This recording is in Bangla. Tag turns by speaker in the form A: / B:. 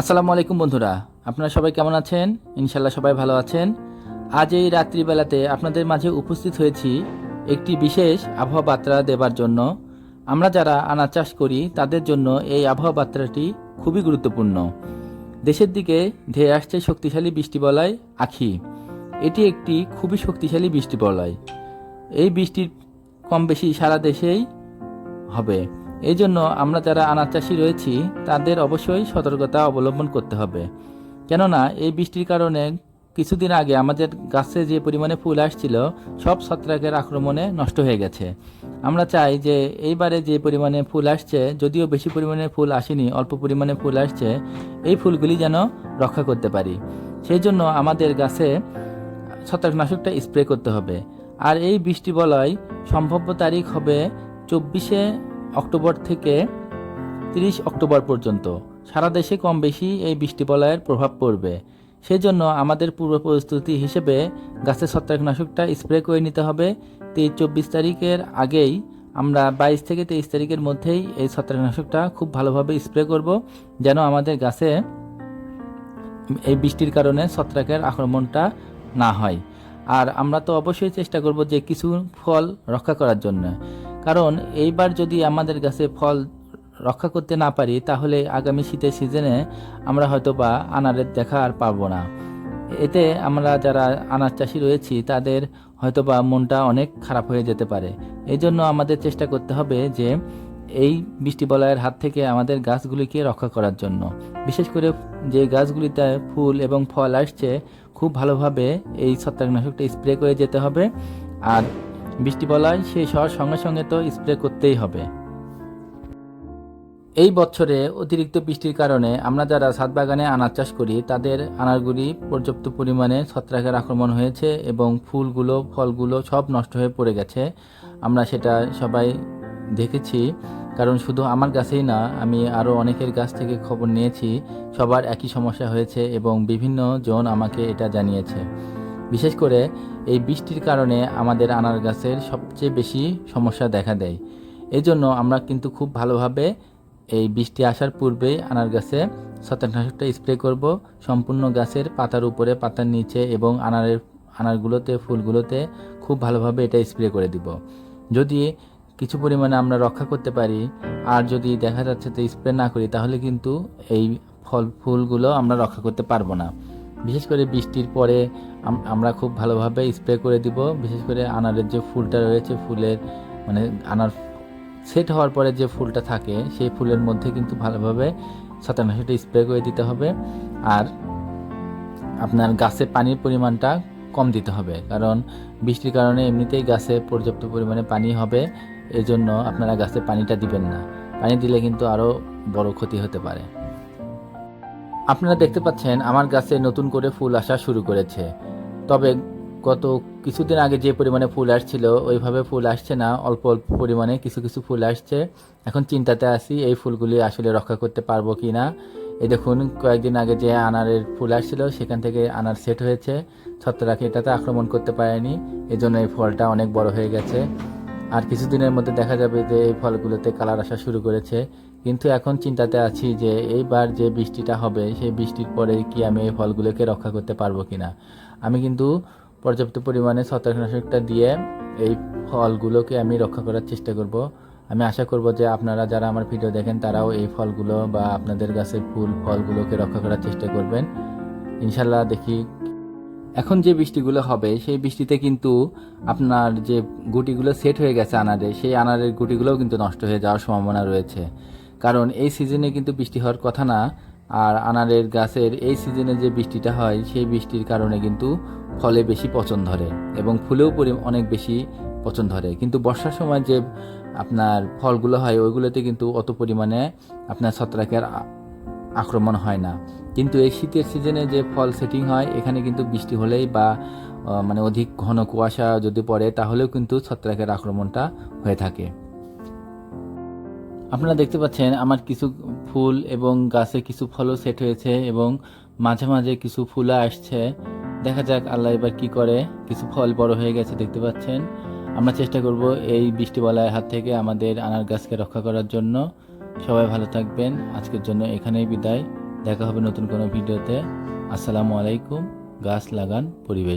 A: আসসালামু আলাইকুম বন্ধুরা, আপনারা সবাই কেমন আছেন? ইনশাল্লাহ সবাই ভালো আছেন। আজ এই রাত্রিবেলাতে আপনাদের মাঝে উপস্থিত হয়েছি একটি বিশেষ আবহাওয়া বার্তা দেবার জন্য। আমরা যারা আনাজ চাষ করি, তাদের জন্য এই আবহাওয়া বার্তাটি খুবই গুরুত্বপূর্ণ। দেশের দিকে ধেয়ে আসছে শক্তিশালী বৃষ্টিবলয় আখি। এটি একটি খুবই শক্তিশালী বৃষ্টিবলয়। এই বৃষ্টির কম বেশি সারা দেশেই হবে। এই জন্য আমরা যারা আনাজ চাষি রয়েছি, তাদের অবশ্যই সতর্কতা অবলম্বন করতে হবে। কেননা, এই বৃষ্টির কারণে কিছুদিন আগে আমাদের গাছে যে পরিমাণে ফুল আসছিল, সব ছত্রাকের আক্রমণে নষ্ট হয়ে গেছে। আমরা চাই যে, এইবারে যে পরিমাণে ফুল আসছে, যদিও বেশি পরিমাণে ফুল আসেনি, অল্প পরিমাণে ফুল আসছে, এই ফুলগুলি যেন রক্ষা করতে পারি। সেই জন্য আমাদের গাছে ছত্রাকনাশকটা স্প্রে করতে হবে। আর এই বৃষ্টি বলয় সম্ভাব্য তারিখ হবে চব্বিশে অক্টোবর থেকে তিরিশ অক্টোবর পর্যন্ত। সারা দেশে কম বেশি এই বৃষ্টি বলয়ের প্রভাব পড়বে। সেই জন্য আমাদের পূর্ব প্রস্তুতি হিসেবে গাছের ছত্রাকনাশকটা স্প্রে করে নিতে হবে। তেইশ চব্বিশ তারিখের আগেই আমরা বাইশ থেকে তেইশ তারিখের মধ্যেই এই ছত্রাকনাশকটা খুব ভালোভাবে স্প্রে করব, যেন আমাদের গাছে এই বৃষ্টির কারণে ছত্রাকের আক্রমণটা না হয়। আর আমরা তো অবশ্যই চেষ্টা করব যে কিছু ফল রক্ষা করার জন্য। কারণ এইবার যদি আমাদের গাছে ফল রক্ষা করতে না পারি, তাহলে আগামী শীতের সিজনে আমরা হয়তো বা আনারের দেখা আর পাবো না। এতে আমরা যারা আনার চাষি রয়েছি, তাদের হয়তো বা মনটা অনেক খারাপ হয়ে যেতে পারে। এই জন্য আমাদের চেষ্টা করতে হবে যে এই বৃষ্টিবলয়ের হাত থেকে আমাদের গাছগুলিকে রক্ষা করার জন্য। বিশেষ করে যে গাছগুলিতে ফুল এবং ফল আসছে, খুব ভালোভাবে এই ছত্রাকনাশকটা স্প্রে করে যেতে হবে। আর বৃষ্টিবলয় শেষ হওয়ার সঙ্গে সঙ্গে তো স্প্রে করতেই হবে। এই বছরে অতিরিক্ত বৃষ্টির কারণে আমরা যারা ছাদ বাগানে আনার চাষ করি, তাদের আনারগুলি পর্যাপ্ত পরিমাণে ছত্রাকের আক্রমণ হয়েছে এবং ফুলগুলো, ফলগুলো সব নষ্ট হয়ে পড়ে গেছে। আমরা সেটা সবাই দেখেছি, কারণ শুধু আমার গাছেই না, আমি আরও অনেকের গাছ থেকে খবর নিয়েছি। সবার একই সমস্যা হয়েছে এবং বিভিন্ন জন আমাকে এটা জানিয়েছে। বিশেষ করে এই বৃষ্টির কারণে আমাদের আনার গাছের সবচেয়ে বেশি সমস্যা দেখা দেয়। এই জন্য আমরা কিন্তু খুব ভালোভাবে এই বৃষ্টি আসার পূর্বেই আনার গাছে ছত্রাকনাশকটা স্প্রে করব, সম্পূর্ণ গাছের পাতার উপরে, পাতার নিচে এবং আনারের, আনারগুলোতে, ফুলগুলোতে খুব ভালোভাবে এটা স্প্রে করে দিব। যদি কিছু পরিমাণে আমরা রক্ষা করতে পারি, আর যদি দেখা যাচ্ছে তো স্প্রে না করি, তাহলে কিন্তু এই ফল, ফুলগুলো আমরা রক্ষা করতে পারব না। বিশেষ করে বৃষ্টির পরে আমরা খুব ভালোভাবে স্প্রে করে দিব। বিশেষ করে আনারের যে ফুলটা রয়েছে, ফুলের মানে আনার সেট হওয়ার পরে যে ফুলটা থাকে, সেই ফুলের মধ্যে কিন্তু ভালোভাবে ছত্রাকনাশকটা স্প্রে করে দিতে হবে। আর আপনার গাছে পানির পরিমাণটা কম দিতে হবে। কারণ বৃষ্টির কারণে এমনিতেই গাছে পর্যাপ্ত পরিমাণে পানি হবে এই জন্য আপনারা গাছে পানিটা দিবেন না। পানি দিলে কিন্তু আরও বড় ক্ষতি হতে পারে। আপনারা দেখতে পাচ্ছেন আমার গাছে নতুন করে ফুল আসা শুরু করেছে। তবে গত কিছুদিন আগে যে পরিমাণে ফুল আসছিল, ওইভাবে ফুল আসছে না। অল্প অল্প পরিমাণে কিছু কিছু ফুল আসছে। এখন চিন্তাতে আছি, এই ফুলগুলি আসলে রক্ষা করতে পারব কি না এই দেখুন, কয়েকদিন আগে যে আনারের ফুল আসছিল, সেখান থেকে আনার সেট হয়েছে। ছত্রাক এটাতে আক্রমণ করতে পারেনি। এজন্য এই ফলটা অনেক বড় হয়ে গেছে। আর কিছুদিনের মধ্যে দেখা যাবে যে এই ফলগুলোতে কালার আসা শুরু করেছে। কিন্তু এখন চিন্তাতে আছি যে এইবার যে বৃষ্টিটা হবে, সেই বৃষ্টির পরে কি আমি এই ফলগুলোকে রক্ষা করতে পারব কিনা। আমি কিন্তু পর্যাপ্ত পরিমাণে ছত্রাকনাশকটা দিয়ে এই ফলগুলোকে আমি রক্ষা করার চেষ্টা করব। আমি আশা করব যে আপনারা যারা আমার ভিডিও দেখেন, তারাও এই ফলগুলো বা আপনাদের গাছের ফুল ফলগুলোকে রক্ষা করার চেষ্টা করবেন। ইনশাল্লাহ দেখি। এখন যে বৃষ্টিগুলো হবে, সেই বৃষ্টিতে কিন্তু আপনার যে গুটিগুলো সেট হয়ে গেছে আনারে, সেই আনারের গুটিগুলোও কিন্তু নষ্ট হয়ে যাওয়ার সম্ভাবনা রয়েছে। কারণ এই সিজনে কিন্তু বৃষ্টি হওয়ার কথা না। আর আনারের গাছের এই সিজনে যে বৃষ্টিটা হয়, সেই বৃষ্টির কারণে কিন্তু ফলে বেশি পচন ধরে এবং ফুলেও পরি, অনেক বেশি পচন ধরে। কিন্তু বর্ষার সময় যে আপনার ফলগুলো হয়, ওইগুলোতে কিন্তু অত পরিমাণে আপনার ছত্রাকের আক্রমণ হয় না। কিন্তু এই শীতের সিজনে যে ফল সেটিং হয়, এখানে কিন্তু বৃষ্টি হলেই বা মানে অধিক ঘন কুয়াশা যদি পড়ে, তাহলেও কিন্তু ছত্রাকের আক্রমণটা হয়ে থাকে। আপনারা দেখতে পাচ্ছেন আমার কিছু ফুল এবং গাছে কিছু ফলও সেট হয়েছে এবং মাঝে মাঝে কিছু ফুলও আসছে। দেখা যাক আল্লাহ এবার কি করে। কিছু ফল বড় হয়ে গেছে দেখতে পাচ্ছেন। আমরা চেষ্টা করব এই বৃষ্টিবালার হাত থেকে আমাদের আনার গাছকে রক্ষা করার জন্য। সবাই ভালো থাকবেন। আজকের জন্য এখানেই বিদায়। দেখা হবে নতুন কোনো ভিডিওতে। আসসালামু আলাইকুম। গাছ লাগান, পরিবেশ।